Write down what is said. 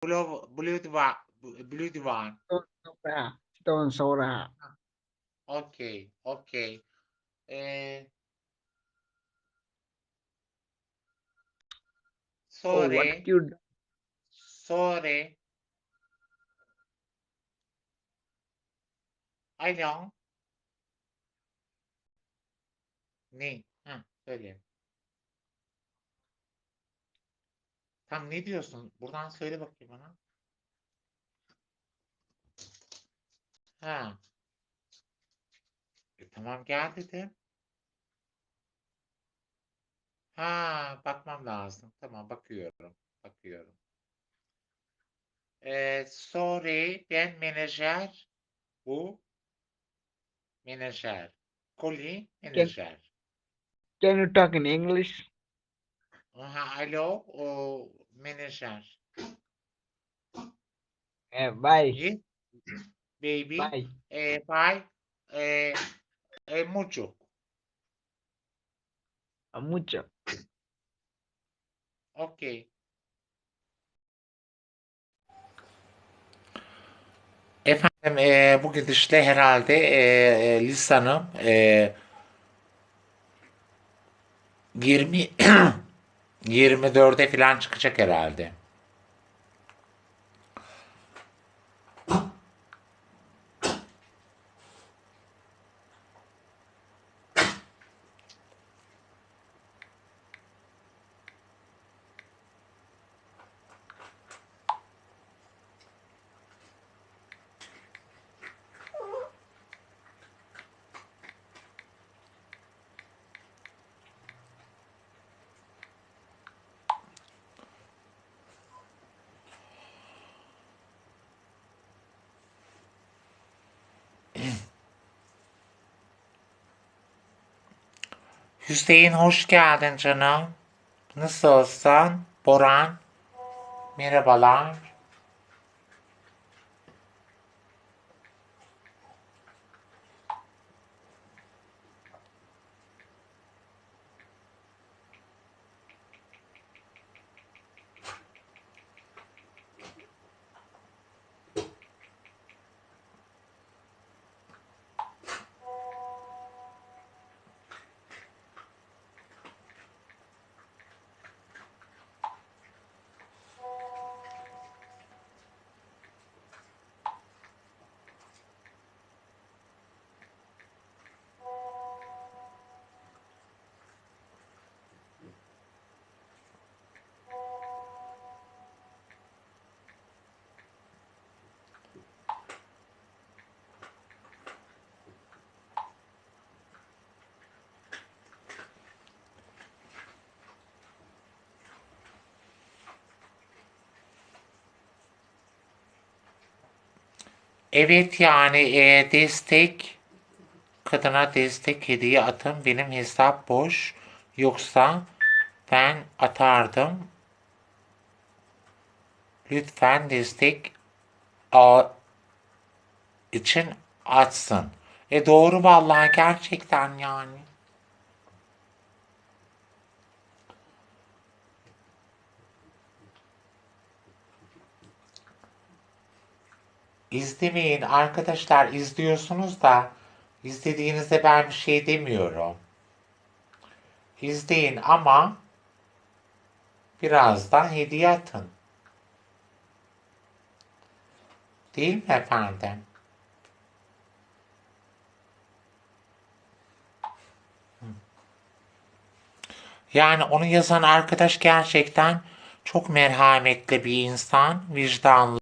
blue Boulevard. Stone Soda. Okay, okay. Uh, sorry. Oh, what you... Sorry. I know. Me. Ah, sorry. Tam ne diyorsun? Buradan söyle bakayım bana. Ha. E, tamam gel dedim. Ha, bakmam lazım. Tamam bakıyorum. Bakıyorum. Ee, sorry, ben menajer. Bu menajer. Koli menajer. Can you talk in English? Aha, alo, o menajer. Eh, bye. Yes, baby. Bye. Eh, bye. Eh, eh, mucho. Mucho. Okay. Efendim eee, bu gidişle herhalde eee lisanım eee 20 24'e falan çıkacak herhalde. Hüseyin hoş geldin canım. Nasılsın? Boran. Merhabalar. Evet yani e, destek kadına destek hediye atın benim hesap boş yoksa ben atardım. Lütfen destek a, için açsın. E doğru vallahi gerçekten yani. İzlemeyin arkadaşlar izliyorsunuz da izlediğinizde ben bir şey demiyorum. İzleyin ama birazdan hediye atın. Değil mi efendim? Yani onu yazan arkadaş gerçekten çok merhametli bir insan, vicdanlı.